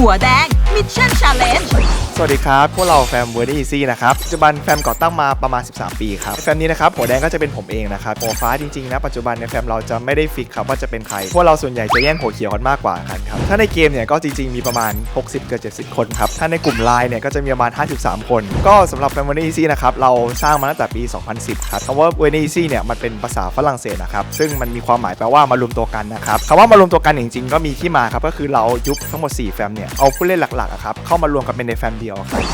หัวแดงมิชชั่นชาเลนจ์ สวัสดีครับ พวกเราแฟมเวอร์ดี้อีซี่นะครับ ปัจจุบันแฟมก่อตั้งมาประมาณ 13 ปีครับ แฟมนี้นะครับหัวแดงก็จะเป็นผมเองนะครับหัวฟ้าจริงๆนะปัจจุบันในแฟมเราจะไม่ได้ฟิกครับว่าจะเป็นใคร พวกเราส่วนใหญ่จะแย่งหัวเขียวกันมากกว่ากันครับ ถ้าในเกมเนี่ยก็จริงๆมีประมาณ 60 เกือบ70 คนครับ ถ้าในกลุ่มไลน์เนี่ยก็จะมีประมาณ 53 คน ก็สำหรับแฟมเวอร์ดี้อีซี่นะครับเราสร้างมาตั้งแต่ปี 2010 ครับคำว่าเวอร์ดี้อีซี่เนี่ยมันเป็นภาษาฝรั่งเศสนะครับซึ่งมันมีความหมายแปลว่ามารวมตัวกันนะครับคำว่ามารวมตัวกันจริงๆ ก็มีที่มาครับก็คือเรายุบทั้งหมด 4 แฟมเนี่ยเอาผู้เล่นหลักๆครับเข้ามารวมกันเป็นในแฟมเดียวครับ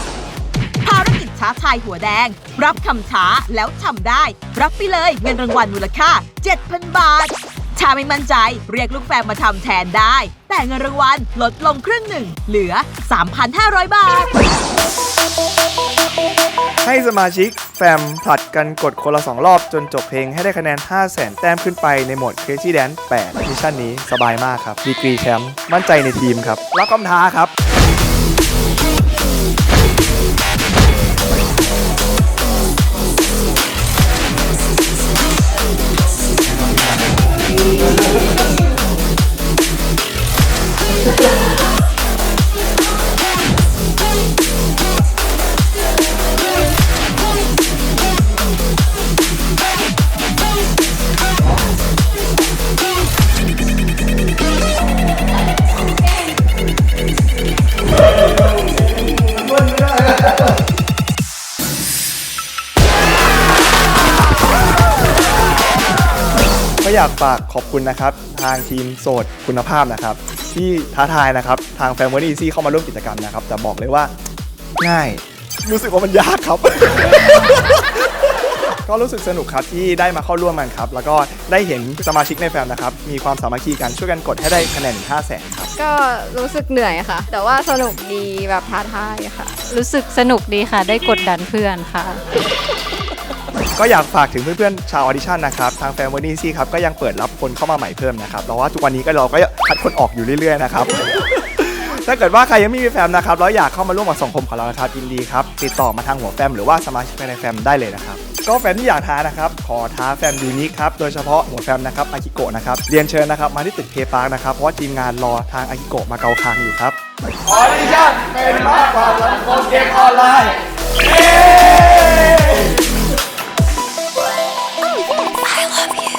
ภารกิจท้าทายหัวแดง รับคำท้าแล้วทำได้ รับไปเลยเงินรางวัลมูลค่า 7,000 บาท ถ้าไม่มั่นใจเรียกลูกแฟนมาทำแทนได้ แต่เงินรางวัลลดลงครึ่งหนึ่ง เหลือ 3,500 บาท ให้สมาชิกแฟมผลัดกันกดคนละ 2 รอบจนจบเพลงให้ได้คะแนน 5 0 0แสนแต้มขึ้นไปในโหมด Crazy Dance 8มิชชั่นนี้สบายมากครับดีกรีแชมป์มั่นใจในทีมครับรับคำท้าครับ อยากฝากขอบคุณนะครับ ทางทีมโสดคุณภาพนะครับ ที่ท้าทายนะครับ ทางแฟม i l y Easy เข้ามาร่วมกิจกรรมนะครับ แต่บอกเลยว่าง่าย รู้สึกว่ามันยากครับ ก็รู้สึกสนุกครับที่ได้มาเข้าร่วมมันครับ แล้วก็ได้เห็นสมาชิกในแฟมนะครับ มีความสามัคคีกันช่วยกันกดให้ได้คะแนนถึง5แสนครับ ก็รู้สึกเหนื่อยค่ะ แต่ว่าสนุกดีแบบท้าทายค่ะ รู้สึกสนุกดีค่ะ ได้กดดันเพื่อนค่ะ ก็อยากฝากถึงเพื่อนๆชาวออดิชั่นนะครับ ทางแฟม i l y Easy ครับ ก็ยังเปิดรับคนเข้ามาใหม่เพิ่มนะครับเพราะว่าทุกวันนี้ก็เราก็คัดคนออกอยู่เรื่อยๆนะครับ ถ้าเกิดว่าใครยังไม่มีแฟมนะครับแล้วอยากเข้ามาร่วมกับสังคมของเรานะครับยินดีครับติดต่อมาทางหัวแฟมหรือว่าสมาชิกในแฟมได้เลยนะครับก็แฟมที่อยากท้านะครับขอท้าแฟมยูนิคครับโดยเฉพาะหัวแฟมนะครับอากิโกะนะครับเรียนเชิญนะครับมาที่ตึกเพปาร์คนะครับเพราะว่าทีมงานรอทางอากิโกะมาเกาคางอยู่ครับออดิชั่นเป็นมากกว่าสังคมเกมออนไลน์ I love you.